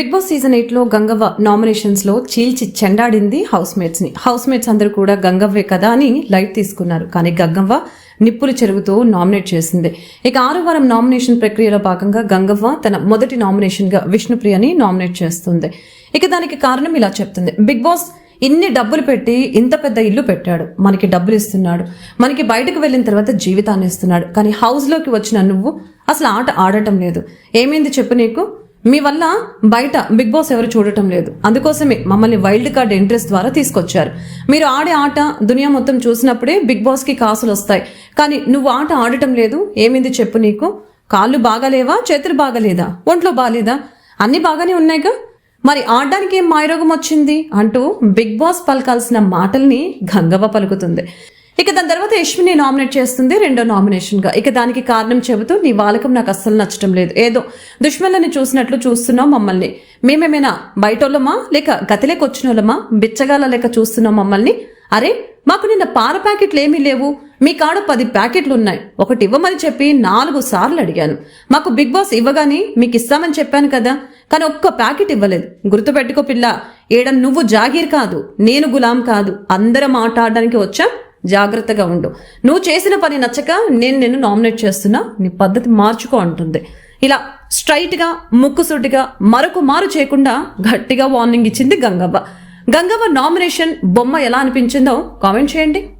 Big boss season ఎయిట్లో గంగవ్వ నామినేషన్స్లో చీల్చి చెండాడింది హౌస్ మేట్స్ని హౌస్ మేట్స్ అందరూ కూడా గంగవ్వే కదా అని లైట్ తీసుకున్నారు. కానీ గంగవ్వ నిప్పులు చెరుగుతూ నామినేట్ చేసింది. ఇక ఆరు వారం నామినేషన్ ప్రక్రియలో భాగంగా గంగవ్వ తన మొదటి నామినేషన్గా విష్ణుప్రియని నామినేట్ చేస్తుంది. ఇక దానికి కారణం ఇలా చెప్తుంది. బిగ్ బాస్ ఇన్ని డబ్బులు పెట్టి ఇంత పెద్ద ఇల్లు పెట్టాడు. మనకి డబ్బులు ఇస్తున్నాడు. మనకి బయటకు వెళ్ళిన తర్వాత జీవితాన్ని ఇస్తున్నాడు. కానీ హౌస్లోకి వచ్చిన నువ్వు అసలు ఆట ఆడటం లేదు. ఏమైంది చెప్పు నీకు? మీ వల్ల బయట బిగ్ బాస్ ఎవరు చూడటం లేదు. అందుకోసమే మమ్మల్ని వైల్డ్ కార్డ్ ఎంట్రీస్ ద్వారా తీసుకొచ్చారు. మీరు ఆడే ఆట దునియా మొత్తం చూసినప్పుడే బిగ్ బాస్కి కాసులు వస్తాయి. కానీ నువ్వు ఆట ఆడటం లేదు. ఏమింది చెప్పు నీకు? కాళ్ళు బాగాలేవా? చేతులు బాగాలేదా? ఒంట్లో బాగాలేదా? అన్ని బాగానే ఉన్నాయిగా? మరి ఆడడానికి ఏం మాయరోగం వచ్చింది? అంటూ బిగ్ బాస్ పలకాల్సిన మాటల్ని గంగవ్వ పలుకుతుంది. ఇక దాని తర్వాత యశ్విని నామినేట్ చేస్తుంది రెండో నామినేషన్గా ఇక దానికి కారణం చెబుతూ నీ బాలకం నాకు అస్సలు నచ్చటం లేదు. ఏదో దుష్మలని చూసినట్లు చూస్తున్నాం మమ్మల్ని. మేమేమైనా బయటోళ్ళమా? లేక గతిలేక వచ్చినోళ్ళమా? బిచ్చగాల లేక చూస్తున్నాం మమ్మల్ని? అరే మాకు నిన్న పాల ప్యాకెట్లు ఏమీ లేవు. మీ కాడ పది ప్యాకెట్లు ఉన్నాయి. ఒకటి ఇవ్వమని చెప్పి నాలుగు సార్లు అడిగాను. మాకు బిగ్ బాస్ ఇవ్వగానే మీకు ఇస్తామని చెప్పాను కదా. కానీ ఒక్క ప్యాకెట్ ఇవ్వలేదు. గుర్తుపెట్టుకో పిల్ల ఏడం నువ్వు జాగీర్ కాదు నేను గులాం కాదు. అందరం ఆట ఆడడానికి వచ్చా. జాగ్రత్తగా ఉండు. నువ్వు చేసిన పని నచ్చక నేను నిన్ను నామినేట్ చేస్తున్నా నీ పద్ధతి మార్చుకో అంటుంది. ఇలా స్ట్రైట్గా ముక్కుసూటిగా మరొక మారు చేయకుండా గట్టిగా వార్నింగ్ ఇచ్చింది గంగవ్వ. గంగవ్వ నామినేషన్ బొమ్మ ఎలా అనిపించిందో కామెంట్ చేయండి.